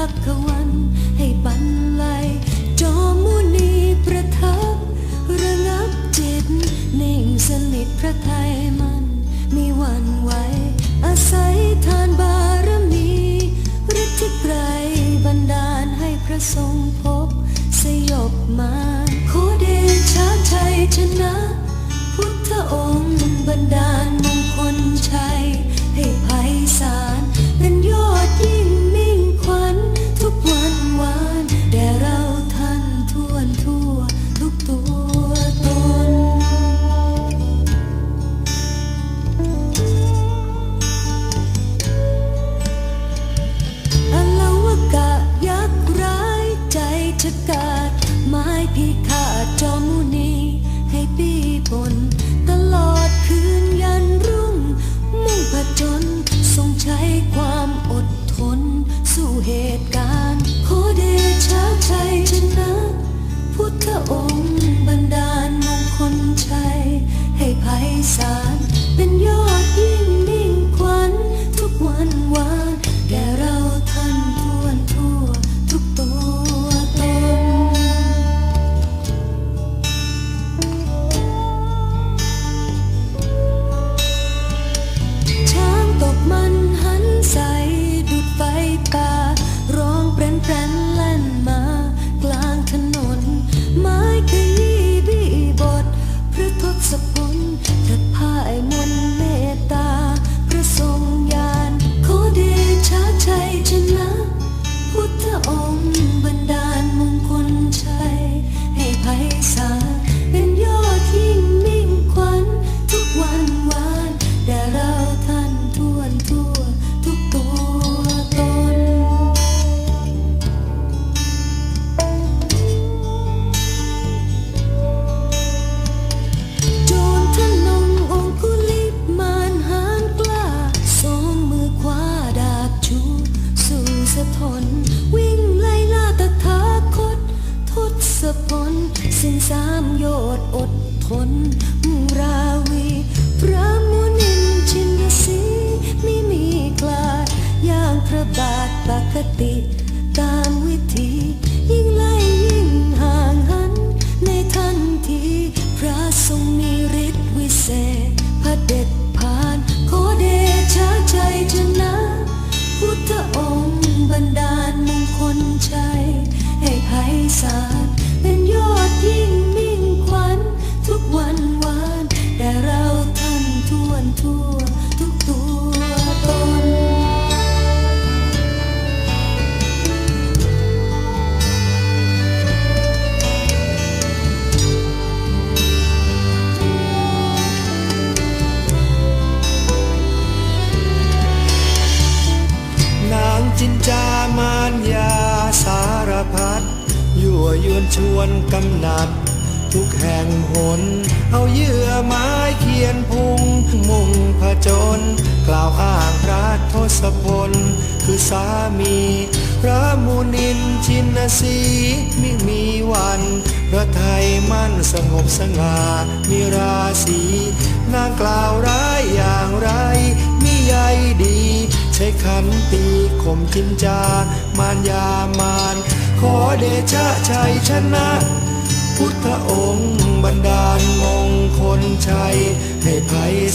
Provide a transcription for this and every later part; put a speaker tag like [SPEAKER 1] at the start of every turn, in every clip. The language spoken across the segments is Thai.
[SPEAKER 1] ฟัน ไอดทนมุราวีพระมุนินชินสีไม่มีคลาดอย่างพระบาทปกติ ตามวิธียิ่งไล่ยิ่งห่างหัน ในทันที พระทรงมีฤทธิ์วิเศษพระเด็จผ่าน ขอเดชะชัยชนะ พุทธองค์บันดาลมงคลชัยให้ไพศาล ยว
[SPEAKER 2] ยวนชวนกำหนัด ทุกแห่งหน เอาเยื่อไม้เขียนพุง มุ่งผจญกล่าวอ้างพระทศพล คือสามี พระมุนินชินสีมิมีวันพระไทยมั่นสงบสง่ามีราศีนางกล่าวร้ายอย่างไรมิใยดี ใช้ขันตีข่มจินจามารยามาน ขอเดชะชัยชนะ พุทธองค์บันดาลมงคลชัย ให้ไพ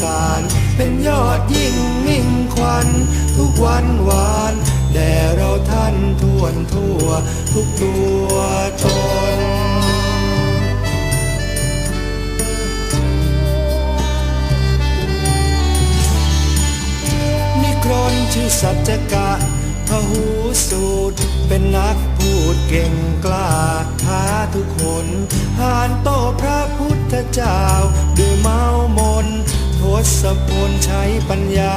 [SPEAKER 2] ศาลเป็นยอดยิ่งมิ่งขวัญทุกวันวานแด่เราท่านทั่วทั่ว ทุกตัวตนนิครนชื่อสัจกะ พหูสูตร เป็นนักพูดเก่งกล้าท้าทุกคนผ่านโตพระพุทธเจ้าด้วยเมามนทศพลใช้ปัญญา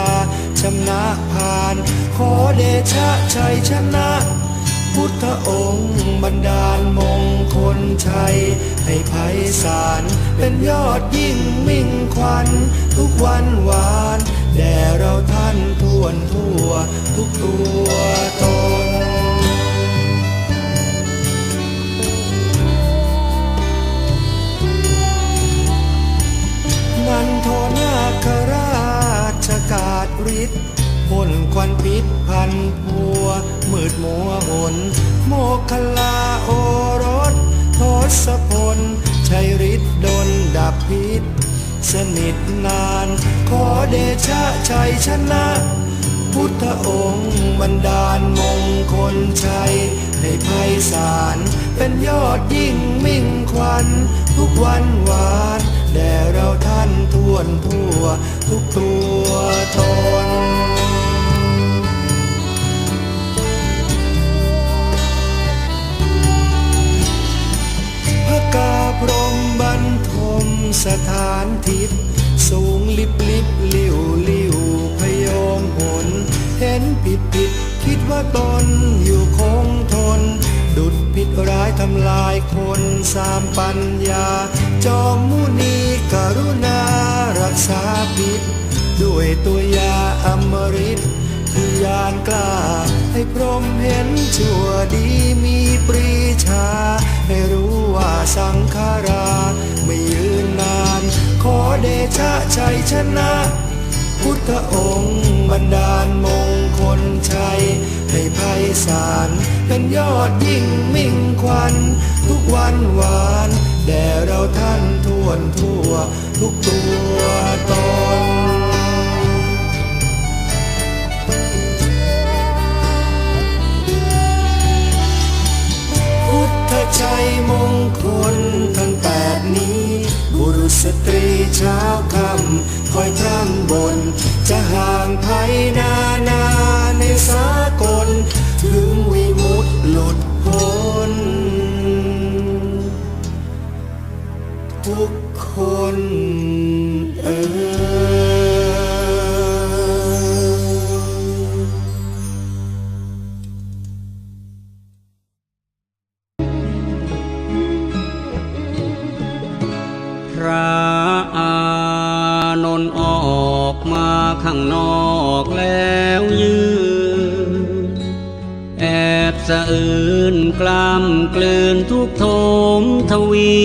[SPEAKER 2] ชำนะผ่าน ขอเดชะชัยชนะ พุทธองค์บันดาลมงคลชัย ให้ไพศาลเป็นยอดยิ่งมิ่งขวัญทุกวันหวาน แด่เราท่านทั่ วทั่วทุกตัวตนนันทฤทธิ์พ่นควันพิษพันพัว มืดมัวหน โมกขลาโอรสทศพลชัยฤทธิ์ดนดับพิษสนิทนาน ขอเดชะชัยชนะ พุทธองค์บันดาลมงคลชัยให้ไพศาลเป็นยอดยิ่งมิ่งควัน ทุกวันหวานแด่เราท่านทวนทั่ว ทุกตัวตน ลายคนสามปัญญา จอมมุนีกรุณารักษาผิดด้วยตัวยาอมฤตที่ยานกล้า ให้พรมเห็นชั่วดีมีปรีชา ให้รู้ว่าสังขารา ไม่ยืนนาน ขอเดชะชัยชนะ พุทธองค์บันดาลมงคลชัย ให้ไพศาลเป็นยอดยิ่งมิ่งควัน วันหวานแด่เราท่านทวนทั่ว ทุกตัวตนพุทธชัยมงคลทั้งแปดนี้ บุรุษสตรีเช้าคำคอยพร่ำบนจะหา มท
[SPEAKER 3] วี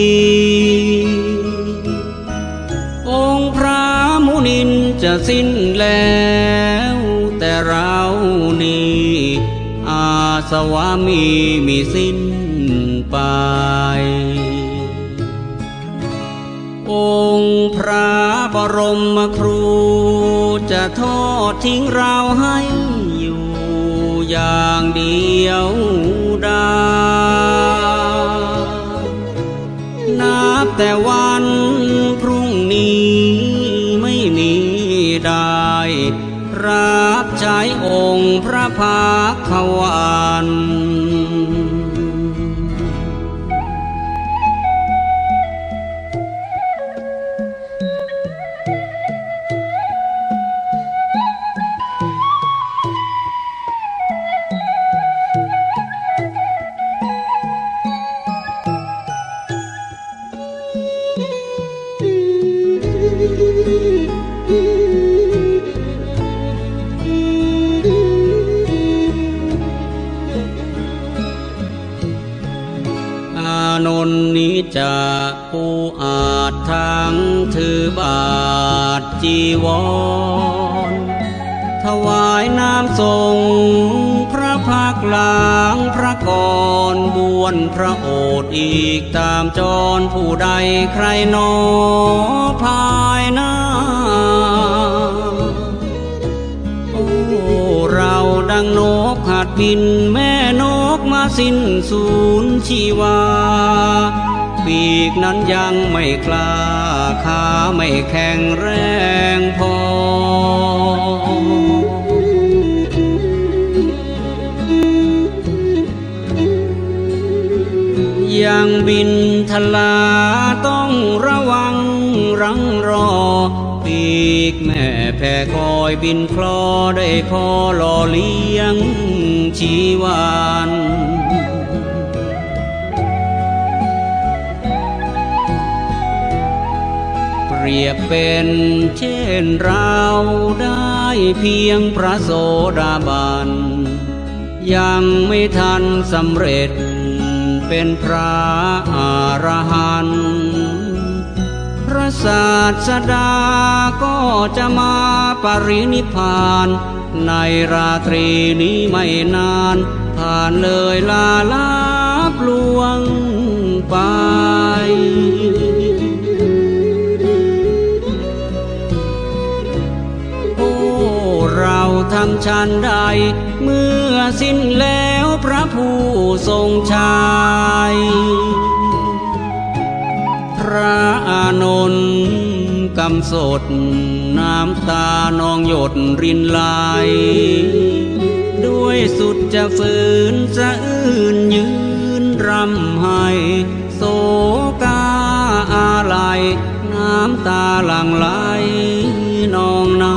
[SPEAKER 3] องค์พระมุนินจะสิ้นแล้วแต่เรานี่อาสวามีมีสิ้นไปองค์พระบรมครูจะทอดทิ้งเราให้อยู่อย่างเดียวด แต่วันพรุ่งนี้ไม่มีได้ รับใช้องค์พระภาควัน จะปูอาจทางถือบาทจีวร ถวายน้ำทรงพระพักหลังพระกรบวนพระโอษฐ์อีกตามจรผู้ใดใครนอภายหน้าโอ้เราดังนกหัดบินแม่นกมาสิ้นสูญชีวา ปีกนั้นยังไม่กล้าขาไม่แข็งแรงพอ ยังบินทลาต้องระวังรังรอ ปีกแม่แผ่คอยบินคลอได้พอหล่อเลี้ยงชีวาน รียบเป็นเช่นเราได้เพียงพระโสดาบัน ยังไม่ทันสำเร็จเป็นพระอรหันต์พระศาสดาก็จะมาปรินิพพาน ในราตรีนี้ไม่นาน ผ่านเลยลาลาบลวงไป ทำชันใด เมื่อสิ้นแล้วพระผู้ทรงชายพระอานนท์กำสดน้ำตานองหยดรินไหลด้วยสุดจะฝืนสะอื้นยืนรำให้โศกาอาลัยน้ำตาหลั่งไหลนองใน